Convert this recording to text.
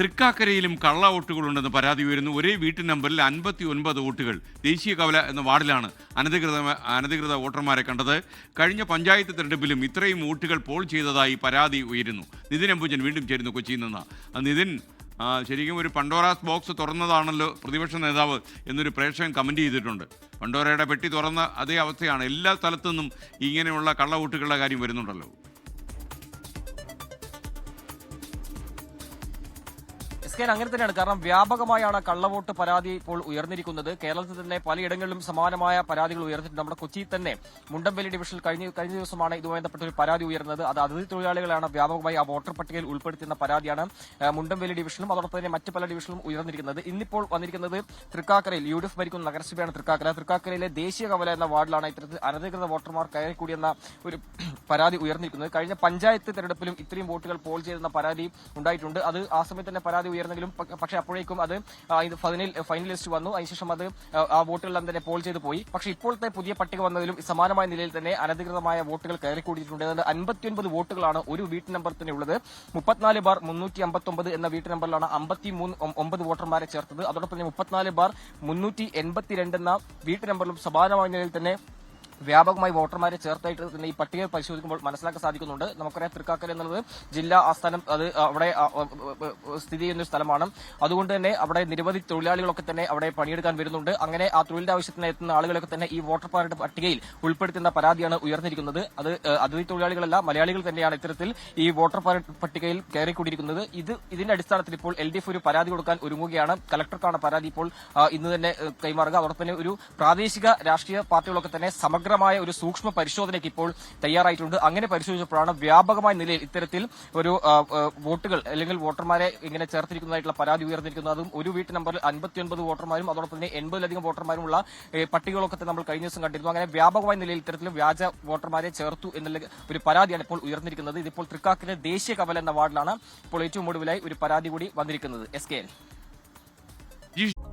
തൃക്കാക്കരയിലും കള്ള വോട്ടുകളുണ്ടെന്ന് പരാതി ഉയരുന്നു. ഒരേ വീട്ടു നമ്പറിൽ അൻപത്തി ഒൻപത് വോട്ടുകൾ ദേശീയ കവല എന്ന വാർഡിലാണ് അനധികൃത അനധികൃത വോട്ടർമാരെ കണ്ടത്. കഴിഞ്ഞ പഞ്ചായത്ത് തെരഞ്ഞെടുപ്പിലും ഇത്രയും വോട്ടുകൾ പോൾ ചെയ്തതായി പരാതി ഉയരുന്നു. നിതിൻ അംബുജൻ വീണ്ടും ചേരുന്നു കൊച്ചിയിൽ നിന്ന്. നിതിൻ ശരിക്കും ഒരു പണ്ടോറാസ് ബോക്സ് തുറന്നതാണല്ലോ പ്രതിപക്ഷ നേതാവ് എന്നൊരു പ്രേക്ഷകൻ കമന്റ് ചെയ്തിട്ടുണ്ട്. പണ്ടോറയുടെ പെട്ടി തുറന്ന അതേ അവസ്ഥയാണ് എല്ലാ സ്ഥലത്തു നിന്നും ഇങ്ങനെയുള്ള കള്ള വോട്ടുകളുടെ കാര്യം വരുന്നുണ്ടല്ലോ. എസ് കെ അങ്ങനെ തന്നെയാണ്. കാരണം വ്യാപകമായാണ് കള്ളവോട്ട് പരാതി ഇപ്പോൾ ഉയർന്നിരിക്കുന്നത്. കേരളത്തിൽ തന്നെ പലയിടങ്ങളിലും സമാനമായ പരാതികൾ ഉയർന്നിട്ടുണ്ട്. നമ്മുടെ കൊച്ചിയിൽ തന്നെ മുണ്ടമ്പലി ഡിവിഷനിൽ കഴിഞ്ഞ കഴിഞ്ഞ ദിവസമാണ് ഇതുമായി ബന്ധപ്പെട്ട ഒരു പരാതി ഉയർന്നത്. അത് അതിഥി തൊഴിലാളികളാണ് വ്യാപകമായി ആ വോട്ടർ പട്ടികയിൽ ഉൾപ്പെടുത്തുന്ന പരാതിയാണ് മുണ്ടമ്പലി ഡിവിഷനിലും അതോടൊപ്പം തന്നെ മറ്റ് പല ഡിവിഷനിലും ഉയർന്നിരിക്കുന്നത്. ഇന്നിപ്പോൾ വന്നിരിക്കുന്നത് തൃക്കാക്കരയിൽ യു ഡി എഫ് ഭരിക്കുന്ന നഗരസഭയാണ് തൃക്കാക്കര. തൃക്കാക്കരയിലെ ദേശീയ കവല എന്ന വാർഡിലാണ് ഇത്തരത്തിൽ അനധികൃത വോട്ടർമാർ കയറിക്കൂടിയെന്ന ഒരു പരാതി ഉയർന്നിരിക്കുന്നത്. കഴിഞ്ഞ പഞ്ചായത്ത് തെരഞ്ഞെടുപ്പിലും ഇത്രയും വോട്ടുകൾ പോൾ ചെയ്തെന്ന പരാതി ഉണ്ടായിട്ടുണ്ട്. അത് ആ സമയത്ത് തന്നെ പരാതി ഉയർന്നെങ്കിലും പക്ഷെ അപ്പോഴേക്കും അത് ഫൈനൽ ഫൈനൽ ലിസ്റ്റ് വന്നു. അതിനുശേഷം അത് ആ, വോട്ടുകളെല്ലാം തന്നെ പോൾ ചെയ്തു പോയി. പക്ഷേ ഇപ്പോഴത്തെ പുതിയ പട്ടിക വന്നതിലും സമാനമായ നിലയിൽ തന്നെ അനധികൃതമായ വോട്ടുകൾ കയറിക്കൂടിയിട്ടുണ്ട്. കൂടിയിട്ടുണ്ട് അൻപത്തിയൊൻപത് വോട്ടുകളാണ് ഒരു വീട്ടു നമ്പർ തന്നെ ഉള്ളത്. മുപ്പത്തിനാല് ബാർ മുന്നൂറ്റി അമ്പത്തൊമ്പത് എന്ന വീട്ടു നമ്പറിലാണ് അമ്പത്തി മൂന്ന് ഒമ്പത് വോട്ടർമാരെ ചേർത്തത്. അതോടൊപ്പം തന്നെ മുപ്പത്തിനാല് ബാർ മുന്നൂറ്റി എൺപത്തിരണ്ട് എന്ന വീട്ടു നമ്പറിലും സമാനമായ നിലയിൽ തന്നെ വ്യാപകമായി വോട്ടർമാരെ ചേർത്തായിട്ട് ഈ പട്ടിക പരിശോധിക്കുമ്പോൾ മനസ്സിലാക്കാൻ സാധിക്കുന്നുണ്ട്. നമുക്കറിയാം തൃക്കാക്കര എന്നുള്ളത് ജില്ലാ ആസ്ഥാനം അത് അവിടെ സ്ഥിതി ചെയ്യുന്ന സ്ഥലമാണ്. അതുകൊണ്ട് തന്നെ അവിടെ നിരവധി തൊഴിലാളികളൊക്കെ തന്നെ അവിടെ പണിയെടുക്കാൻ വരുന്നുണ്ട്. അങ്ങനെ ആ തൊഴിലിന്റെ ആവശ്യത്തിന് എത്തുന്ന ആളുകളൊക്കെ തന്നെ ഈ വോട്ടർമാരുടെ പട്ടികയിൽ ഉൾപ്പെടുത്തുന്ന പരാതിയാണ് ഉയർന്നിരിക്കുന്നത്. അത് അതിഥി തൊഴിലാളികളല്ല മലയാളികൾ തന്നെയാണ് ഇത്തരത്തിൽ ഈ വോട്ടർ പ- പട്ടികയിൽ കയറിക്കൂടിയിരിക്കുന്നത്. ഇത് ഇതിന്റെ അടിസ്ഥാനത്തിൽ ഇപ്പോൾ എൽ ഒരു പരാതി കൊടുക്കാൻ ഒരുങ്ങുകയാണ്. കലക്ടർക്കാണ് പരാതി ഇപ്പോൾ ഇന്ന് തന്നെ കൈമാറുക. അതോടൊപ്പം തന്നെ ഒരു പ്രാദേശിക രാഷ്ട്രീയ പാർട്ടികളൊക്കെ തന്നെ സമഗ്രമായ ഒരു സൂക്ഷ്മ പരിശോധനയ്ക്ക് ഇപ്പോൾ തയ്യാറായിട്ടുണ്ട്. അങ്ങനെ പരിശോധിച്ചപ്പോഴാണ് വ്യാപകമായ നിലയിൽ ഇത്തരത്തിൽ ഒരു വോട്ടുകൾ അല്ലെങ്കിൽ വോട്ടർമാരെ ഇങ്ങനെ ചേർത്തിരിക്കുന്നതായിട്ടുള്ള പരാതി ഉയർന്നിരിക്കുന്നത്. അതും ഒരു വീട്ടു നമ്പറിൽ അൻപത്തിയൊൻപത് വോട്ടർമാരും അതോടൊപ്പം തന്നെ എൺപതിലധികം വോട്ടർമാരുമുള്ള പട്ടികകളൊക്കെ നമ്മൾ കഴിഞ്ഞ ദിവസം കണ്ടിരുന്നു. അങ്ങനെ വ്യാപകമായ നിലയിൽ ഇത്തരത്തിൽ വ്യാജ വോട്ടർമാരെ ചേർത്തു എന്നുള്ള ഒരു പരാതിയാണ് ഇപ്പോൾ ഉയർന്നിരിക്കുന്നത്. ഇതിപ്പോൾ തൃക്കാക്കിലെ ദേശീയ കവൽ എന്ന വാർഡിലാണ് ഇപ്പോൾ ഏറ്റവും ഒടുവിലായി ഒരു പരാതി കൂടി വന്നിരിക്കുന്നത്. S K